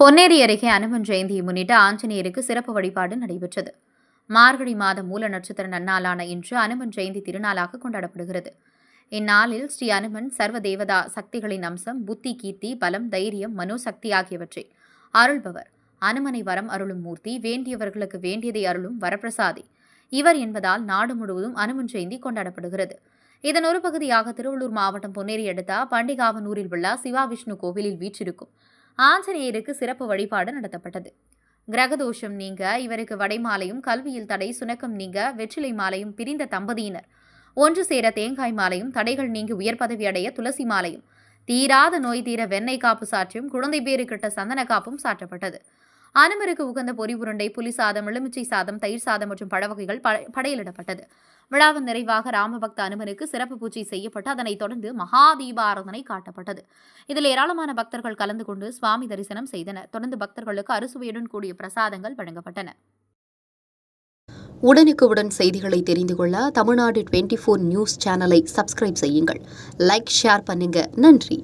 பொன்னேரி அருகே அனுமன் ஜெயந்தியை முன்னிட்டு ஆஞ்சநேயருக்கு சிறப்பு வழிபாடு நடைபெற்றது. மார்கழி மாதம் மூல நட்சத்திர நன்னாளான இன்று அனுமன் ஜெயந்தி திருநாளாக கொண்டாடப்படுகிறது. இந்நாளில் ஸ்ரீ அனுமன் சர்வ தேவதா சக்திகளின் அம்சம் புத்தி கீர்த்தி பலம் தைரியம் மனோசக்தி ஆகியவற்றை அருள்பவர். அனுமனை வரம் அருளும் மூர்த்தி வேண்டியவர்களுக்கு வேண்டியதை அருளும் வரப்பிரசாதி. இவர் என்பதால் நாடு முழுவதும் அனுமன் ஜெயந்தி கொண்டாடப்படுகிறது. இதன் ஒரு பகுதியாக திருவள்ளூர் மாவட்டம் பொன்னேரி அடுத்த பண்டிகாவனூரில் உள்ள சிவா விஷ்ணு கோவிலில் வீற்றிருக்கும் ஆஞ்சநேயருக்கு சிறப்பு வழிபாடு நடத்தப்பட்டது. கிரகதோஷம் நீங்க இவருக்கு வடைமாலையும் கல்வியில் தடை சுணக்கம் நீங்க வெற்றிலை மாலையும் பிரிந்த தம்பதியினர். ஒன்று சேர தேங்காய் மாலையும் தடைகள் நீங்கி உயர் பதவி அடைய துளசி மாலையும். தீராத நோய் தீர வெண்ணெய் காப்பு சாற்றியும் குழந்தை பேறு கிட்ட சந்தன காப்பும் சாற்றப்பட்டது. அனுமருக்கு உகந்த பொறி உருண்டை புலி சாதம் எலுமிச்சை சாதம் தயிர் சாதம் மற்றும் பழ வகைகள் படையலிடப்பட்டது. விழாவின் நிறைவாக ராமபக்த அனுமனுக்கு சிறப்பு பூஜை செய்யப்பட்டு அதனைத் தொடர்ந்து மகா தீபாராதனை காட்டப்பட்டது. இதில் ஏராளமான பக்தர்கள் கலந்து கொண்டு சுவாமி தரிசனம் செய்தனர். தொடர்ந்து பக்தர்களுக்கு அறுசுவையுடன் கூடிய பிரசாதங்கள் வழங்கப்பட்டன. உடனுக்குடன் செய்திகளை தெரிந்து கொள்ள தமிழ்நாடு டுவெண்ட்டி ஃபோர் நியூஸ் சேனலை சப்ஸ்கிரைப் செய்யுங்கள். லைக் ஷேர் பண்ணுங்க. நன்றி.